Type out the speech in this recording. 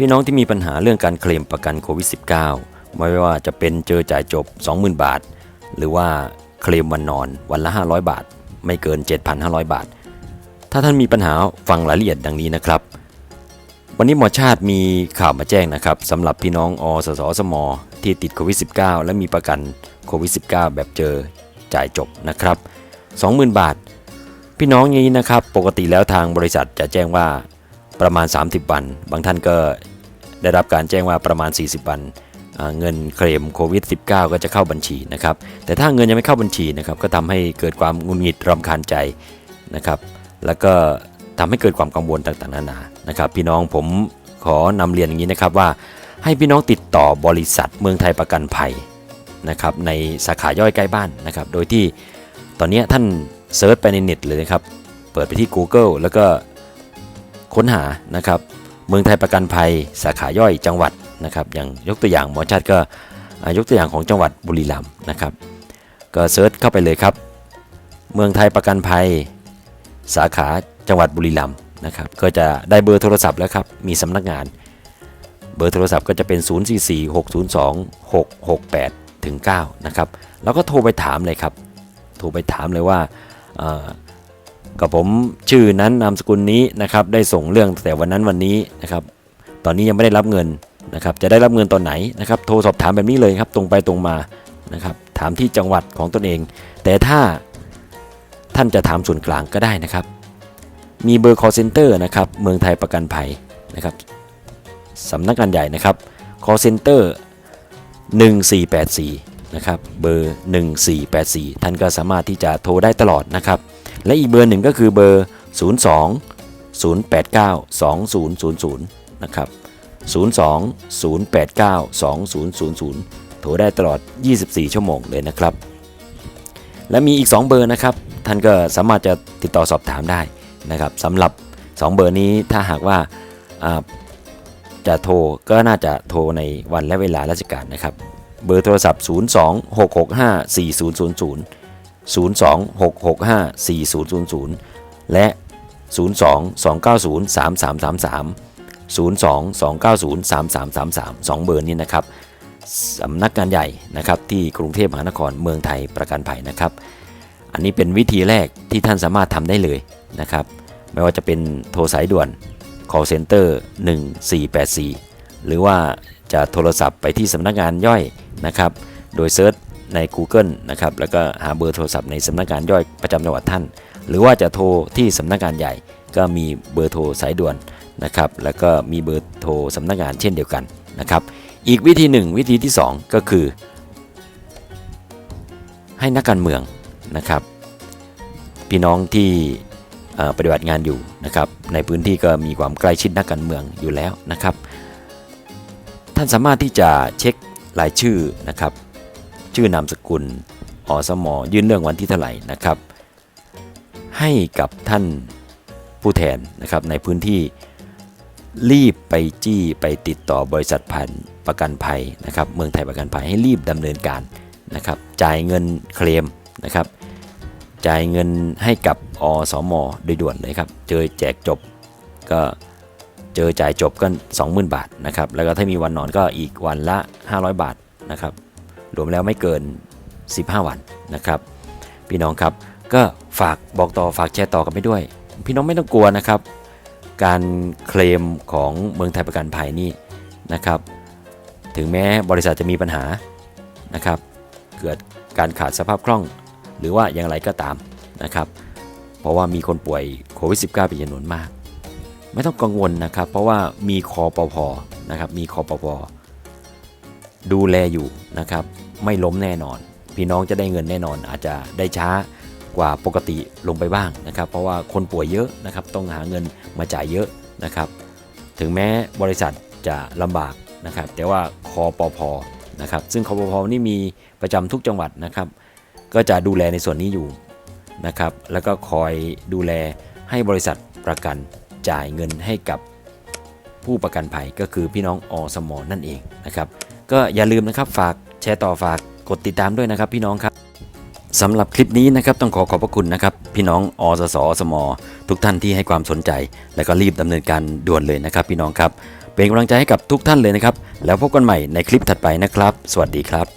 พี่น้องที่มีปัญหาเรื่องการเคลมประกันโควิด -19 ไม่ว่าจะเป็นเจอจ่ายจบ 20,000 บาท หรือว่าเคลมวันนอนวันละ 500 บาท ไม่เกิน 7,500 บาท ถ้าท่านมีปัญหาฟังรายละเอียดดังนี้นะครับ วันนี้หมอชาติมีข่าวมาแจ้งนะครับสำหรับพี่น้องอสสสม ที่ติดโควิด -19 และมีประกันโควิด -19 แบบเจอจ่ายจบนะครับ 20,000 บาท พี่น้องอย่างนี้นะครับ ปกติแล้วทางบริษัทจะแจ้งว่า ประมาณ 30 วัน บางท่านก็ได้รับการแจ้งว่าประมาณ 40 วันเงินเคลมโควิด -19 ก็จะเข้าบัญชีนะครับ แต่ถ้าเงินยังไม่เข้าบัญชีนะครับก็ทำให้เกิดความงุนงิดรำคาญใจนะครับ แล้วก็ทำให้เกิดความกังวลต่างๆนานานะครับ พี่น้องผมขอนำเรียนอย่างนี้นะครับว่าให้พี่น้องติดต่อบริษัทเมืองไทยประกันภัยนะครับในสาขาย่อยใกล้บ้านนะครับ โดยที่ตอนนี้ท่านเซิร์ชไปในเน็ตเลยนะครับ เปิดไปที่ Google แล้วก็ ค้นหานะครับเมืองไทยประกันภัยสาขาย่อยจังหวัดนะครับอย่างยกตัวอย่างหมอชัดก็ยกตัวอย่างของจังหวัดบุรีรัมย์นะครับก็เซิร์ชเข้าไปเลยครับ เมืองไทยประกันภัยสาขาจังหวัดบุรีรัมย์นะครับก็จะได้เบอร์โทรศัพท์แล้วครับมีสำนักงาน เบอร์โทรศัพท์ก็จะเป็น 044-602-668ถึง9นะครับแล้วก็โทรไปถามเลยครับ โทรไปถามเลยว่า กับผมชื่อนั้นนามสกุลนี้นะครับได้ส่งเรื่องแต่วันนั้นวันนี้นะครับ ตอนนี้ยังไม่ได้รับเงินนะครับ จะได้รับเงินตอนไหนนะครับ โทรสอบถามแบบนี้เลยครับ ตรงไปตรงมานะครับ ถามที่จังหวัดของตนเอง แต่ถ้าท่านจะถามส่วนกลางก็ได้นะครับ มีเบอร์ call center นะครับ เมืองไทยประกันภัยนะครับสำนักงานใหญ่นะครับ call center 1484นะครับ เบอร์ 1484 ท่านก็สามารถที่จะโทรได้ตลอดนะครับ และอีกเบอร์หนึ่งก็คือเบอร์ 02 089 2000 นะครับ 02 089 2000 โทรได้ตลอด 24 ชั่วโมงเลยนะครับ และมีอีก 2 เบอร์นะครับ ท่านก็สามารถจะติดต่อสอบถามได้นะครับสำหรับ 2 เบอร์นี้ถ้าหากว่าจะโทรก็น่าจะโทรในวันและเวลาราชการนะครับ เบอร์โทรศัพท์ 026654000 026654000 และ 0 2 2 9 0 3 3 3 3 0 2 2 9 0 3 3 3 3 2 เบอร์นี้นะครับสำนักงานใหญ่นะครับที่กรุงเทพมหานครเมืองไทยประกันภัยนะครับ อันนี้เป็นวิธีแรกที่ท่านสามารถทำได้เลยนะครับ ไม่ว่าจะเป็นโทรสายด่วน call center 1484 หรือว่าจะโทรศัพท์ไปที่สำนักงานย่อยนะครับ โดยเซิร์ช ใน Google นะครับแล้วก็หาเบอร์โทรศัพท์ในสำนักงานย่อยประจำจังหวัดท่าน หรือว่าจะโทรที่สำนักงานใหญ่ ก็มีเบอร์โทรสายด่วนนะครับแล้วก็มีเบอร์โทรสำนักงานเช่นเดียวกันนะครับอีกวิธีหนึ่งวิธีที่ 2 ก็คือ ให้นักการเมืองนะครับ พี่น้องที่ปฏิบัติงานอยู่นะครับในพื้นที่ก็มีความใกล้ชิดนักการเมืองอยู่แล้วนะครับ ท่านสามารถที่จะเช็ครายชื่อนะครับ ชื่อนามสกุลอสมยื่นเรื่องวันที่เท่าไหร่นะครับ ให้กับท่านผู้แทนนะครับในพื้นที่รีบไปจี้ไปติดต่อบริษัทพันประกันภัยนะครับเมืองไทยประกันภัยให้รีบดำเนินการนะครับจ่ายเงินเคลมนะครับจ่ายเงินให้กับอสมโดยด่วนเลยครับเจอแจกจบก็เจอจ่ายจบก็20,000 บาทนะครับแล้วก็ถ้ามีวันนอนก็อีกวันละ 500 บาทนะครับ รวมแล้วไม่เกิน 15 วันนะครับ พี่น้องครับก็ฝากบอกต่อฝากแชร์ต่อกันไปด้วย พี่น้องไม่ต้องกลัวนะครับ การเคลมของเมืองไทยประกันภัยนี่นะครับ ถึงแม้บริษัทจะมีปัญหานะครับ เกิดการขาดสภาพคล่อง หรือว่าอย่างไรก็ตามนะครับ เพราะว่ามีคนป่วยโควิด -19 เป็นจำนวนมาก ไม่ต้องกังวลนะครับ เพราะว่ามีคอปพนะครับมีคอปพดูแลอยู่นะครับ ไม่ล้มแน่นอน พี่น้องจะได้เงินแน่นอน อาจจะได้ช้ากว่าปกติลงไปบ้างนะครับ เพราะว่าคนป่วยเยอะนะครับ ต้องหาเงินมาจ่ายเยอะนะครับ ถึงแม้บริษัทจะลำบากนะครับ แต่ว่าคอปพนะครับ ซึ่งคอปพนี่มีประจำทุกจังหวัดนะครับ ก็จะดูแลในส่วนนี้อยู่นะครับ แล้วก็คอยดูแลให้บริษัทประกันจ่ายเงินให้กับผู้ประกันภัยก็คือพี่น้องอสมนั่นเองนะครับ ก็อย่าลืมนะครับฝากแชร์ต่อฝากกดติดตามด้วยนะครับ พี่น้องครับสำหรับคลิปนี้นะครับต้องขอขอบพระคุณนะครับ พี่น้องอสสอสม ทุกท่านที่ให้ความสนใจ และก็รีบดำเนินการด่วนเลยนะครับ พี่น้องครับ เป็นกำลังใจให้กับทุกท่านเลยนะครับ แล้วพบกันใหม่ในคลิปถัดไปนะครับ สวัสดีครับ